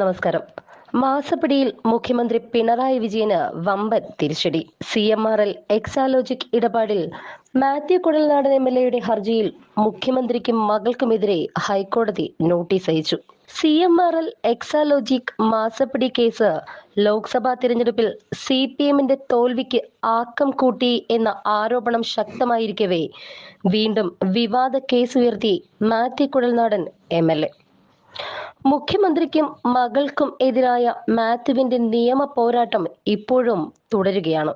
നമസ്കാരം. മാസപ്പിടിയിൽ മുഖ്യമന്ത്രി പിണറായി വിജയന് വമ്പൻ തിരിച്ചടി. C M R L Exalogic ഇടപാടിൽ മാത്യു കുടൽനാടൻ എം എൽ എയുടെ ഹർജിയിൽ മുഖ്യമന്ത്രിക്കും മകൾക്കുമെതിരെ ഹൈക്കോടതി നോട്ടീസ് അയച്ചു. C M R L Exalogic മാസപ്പിടി case Lok Sabha തിരഞ്ഞെടുപ്പിൽ സി പി എമ്മിന്റെ തോൽവിക്ക് ആക്കം കൂട്ടി എന്ന ആരോപണം ശക്തമായിരിക്കവേ വീണ്ടും വിവാദ കേസ് ഉയർത്തി Mathew Kuzhalnadan M L A. മുഖ്യമന്ത്രിക്കും മകൾക്കും എതിരായ മാത്യുവിന്റെ നിയമ പോരാട്ടം ഇപ്പോഴും തുടരുകയാണ്.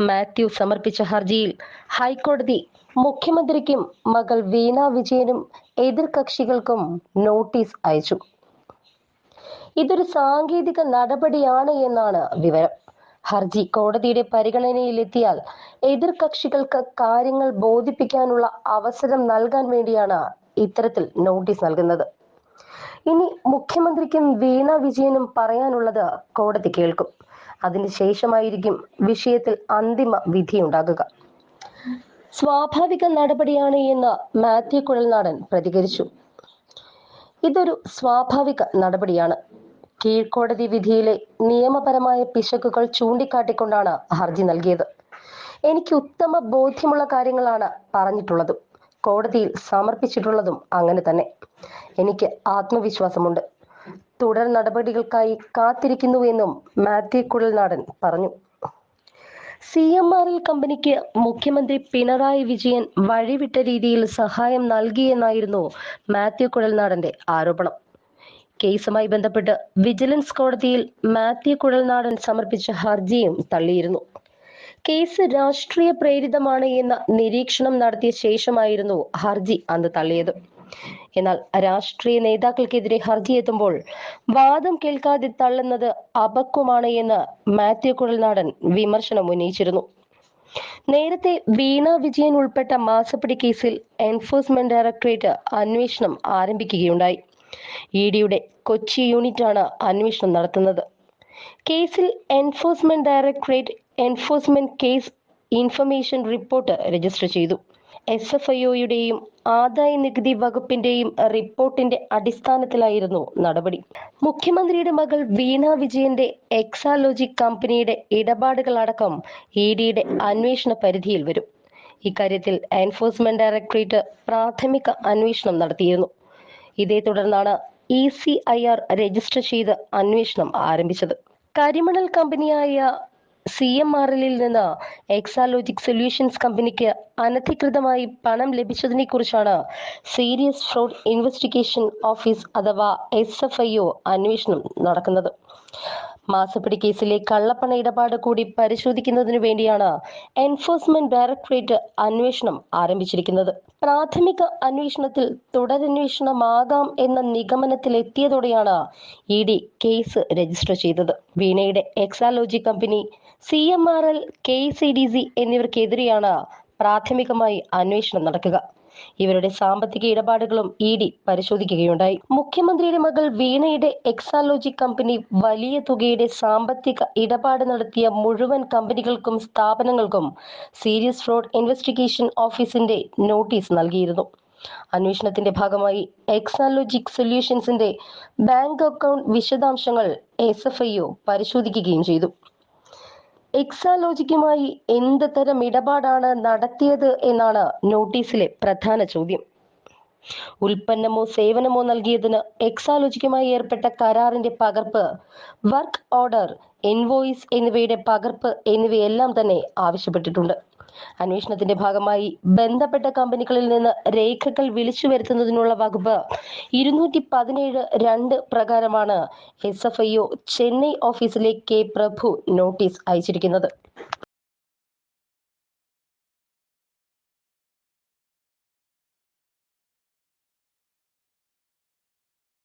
മാത്യു സമർപ്പിച്ച ഹർജിയിൽ ഹൈക്കോടതി മുഖ്യമന്ത്രിക്കും മകൾ വീണ വിജയനും എതിർകക്ഷികൾക്കും നോട്ടീസ് അയച്ചു. ഇതൊരു സാങ്കേതിക നടപടിയാണ് എന്നാണ് വിവരം. ഹർജി കോടതിയുടെ പരിഗണനയിലെത്തിയാൽ എതിർകക്ഷികൾക്ക് കാര്യങ്ങൾ ബോധിപ്പിക്കാനുള്ള അവസരം നൽകാൻ വേണ്ടിയാണ് ഇത്തരത്തിൽ നോട്ടീസ് നൽകുന്നത്. ഇനി മുഖ്യമന്ത്രിക്കും വീണ വിജയനും പറയാനുള്ളത് കോടതി കേൾക്കും. അതിനുശേഷമായിരിക്കും വിഷയത്തിൽ അന്തിമ വിധിയുണ്ടാകുക. സ്വാഭാവിക നടപടിയാണ് എന്ന് മാത്യു കുഴൽനാടൻ പ്രതികരിച്ചു. ഇതൊരു സ്വാഭാവിക നടപടിയാണ്. കീഴ്ക്കോടതി വിധിയിലെ നിയമപരമായ പിശകുകൾ ചൂണ്ടിക്കാട്ടിക്കൊണ്ടാണ് ഹർജി നൽകിയത്. എനിക്ക് ഉത്തമ ബോധ്യമുള്ള കാര്യങ്ങളാണ് പറഞ്ഞിട്ടുള്ളതും. കോടതിയിൽ സമർപ്പിച്ചിട്ടുള്ളതും അങ്ങനെ തന്നെ. എനിക്ക് ആത്മവിശ്വാസമുണ്ട്. തുടർ നടപടികൾക്കായി കാത്തിരിക്കുന്നു എന്നും മാത്യു കുഴൽനാടൻ പറഞ്ഞു. സി എം ആർ എൽ കമ്പനിക്ക് മുഖ്യമന്ത്രി പിണറായി വിജയൻ വഴിവിട്ട രീതിയിൽ സഹായം നൽകിയെന്നായിരുന്നു മാത്യു കുഴൽനാടന്റെ ആരോപണം. കേസുമായി ബന്ധപ്പെട്ട് വിജിലൻസ് കോടതിയിൽ മാത്യു കുഴൽനാടൻ സമർപ്പിച്ച ഹർജിയും തള്ളിയിരുന്നു. കേസ് രാഷ്ട്രീയ പ്രേരിതമാണ് എന്ന നിരീക്ഷണം നടത്തിയ ശേഷമായിരുന്നു ഹർജി അന്ന് തള്ളിയത്. എന്നാൽ രാഷ്ട്രീയ നേതാക്കൾക്കെതിരെ ഹർജി എത്തുമ്പോൾ വാദം കേൾക്കാതെ തള്ളുന്നത് അപക്വമാണ് എന്ന് മാത്യു കുഴൽനാടൻ വിമർശനം ഉന്നയിച്ചിരുന്നു. നേരത്തെ വീണ വിജയൻ ഉൾപ്പെട്ട മാസപ്പടി കേസിൽ എൻഫോഴ്സ്മെന്റ് ഡയറക്ടറേറ്റ് അന്വേഷണം ആരംഭിക്കുകയുണ്ടായി. ഇ ഡിയുടെ കൊച്ചി യൂണിറ്റാണ് അന്വേഷണം നടത്തുന്നത്. കേസിൽ enforcement directorate enforcement case information report register ചെയ്തു. എസ് എഫ് ഐ ഒയുടെയും ആദായ നികുതി വകുപ്പിന്റെയും റിപ്പോർട്ടിന്റെ അടിസ്ഥാനത്തിലായിരുന്നു നടപടി. മുഖ്യമന്ത്രിയുടെ മകൾ വീണ വിജയന്റെ എക്സാലോജി കമ്പനിയുടെ ഇടപാടുകളടക്കം ഇ ഡിയുടെ അന്വേഷണ പരിധിയിൽ വരും. ഇക്കാര്യത്തിൽ എൻഫോഴ്സ്മെന്റ് ഡയറക്ടറേറ്റ് പ്രാഥമിക അന്വേഷണം നടത്തിയിരുന്നു. ഇതേ തുടർന്നാണ് E C I R register ചെയ്ത് അന്വേഷണം ആരംഭിച്ചത്. കരിമണൽ കമ്പനിയായ സി എം ആർ എല്ലിൽ നിന്ന് എക്സാലോജിക് സൊല്യൂഷൻസ് കമ്പനിക്ക് അനധികൃതമായി പണം ലഭിച്ചതിനെ കുറിച്ചാണ് സീരിയസ് ഫ്രോഡ് ഇൻവെസ്റ്റിഗേഷൻ ഓഫീസ് അഥവാ എസ് എഫ് ഐ ഒ അന്വേഷണം നടക്കുന്നത്. മാസപ്പിടി കേസിലെ കള്ളപ്പണ ഇടപാട് കൂടി പരിശോധിക്കുന്നതിനു വേണ്ടിയാണ് എൻഫോഴ്സ്മെന്റ് ഡയറക്ടറേറ്റ് അന്വേഷണം ആരംഭിച്ചിരിക്കുന്നത്. പ്രാഥമിക അന്വേഷണത്തിൽ തുടരന്വേഷണമാകാം എന്ന നിഗമനത്തിലെത്തിയതോടെയാണ് ഇ ഡി കേസ് രജിസ്റ്റർ ചെയ്തത്. വീണയുടെ Exalogic company C M R L K C D C എന്നിവർക്കെതിരെയാണ് പ്രാഥമികമായി അന്വേഷണം നടക്കുക. ഇവരുടെ സാമ്പത്തിക ഇടപാടുകളും ഇ ഡി പരിശോധിക്കുകയുണ്ടായി. മുഖ്യമന്ത്രിയുടെ മകൾ വീണയുടെ എക്സാലോജി കമ്പനി വലിയ തുകയുടെ സാമ്പത്തിക ഇടപാട് നടത്തിയ മുഴുവൻ കമ്പനികൾക്കും സ്ഥാപനങ്ങൾക്കും സീരിയസ് ഫ്രോഡ് ഇൻവെസ്റ്റിഗേഷൻ ഓഫീസിന്റെ നോട്ടീസ് നൽകിയിരുന്നു. അന്വേഷണത്തിന്റെ ഭാഗമായി എക്സാലോജിക് സൊല്യൂഷൻസിന്റെ ബാങ്ക് അക്കൗണ്ട് വിശദാംശങ്ങൾ എസ് എഫ് ഐ പരിശോധിക്കുകയും ചെയ്തു. എക്സാലോജിക്കുമായി എന്ത് തരം ഇടപാടാണ് നടത്തിയത് എന്നാണ് നോട്ടീസിലെ പ്രധാന ചോദ്യം. ഉൽപ്പന്നമോ സേവനമോ നൽകിയതിന് എക്സാലോജിക്കുമായി ഏർപ്പെട്ട കരാറിന്റെ പകർപ്പ് വർക്ക് ഓർഡർ എൻവോയിസ് എന്നിവയുടെ പകർപ്പ് എന്നിവയെല്ലാം തന്നെ ആവശ്യപ്പെട്ടിട്ടുണ്ട്. അന്വേഷണത്തിന്റെ ഭാഗമായി ബന്ധപ്പെട്ട കമ്പനികളിൽ നിന്ന് രേഖകൾ വിളിച്ചു വരുത്തുന്നതിനുള്ള വകുപ്പ് ഇരുന്നൂറ്റി പതിനേഴ് രണ്ട് പ്രകാരമാണ് S F I O Chennai ഓഫീസിലെ കെ പ്രഭു നോട്ടീസ് അയച്ചിരിക്കുന്നത്.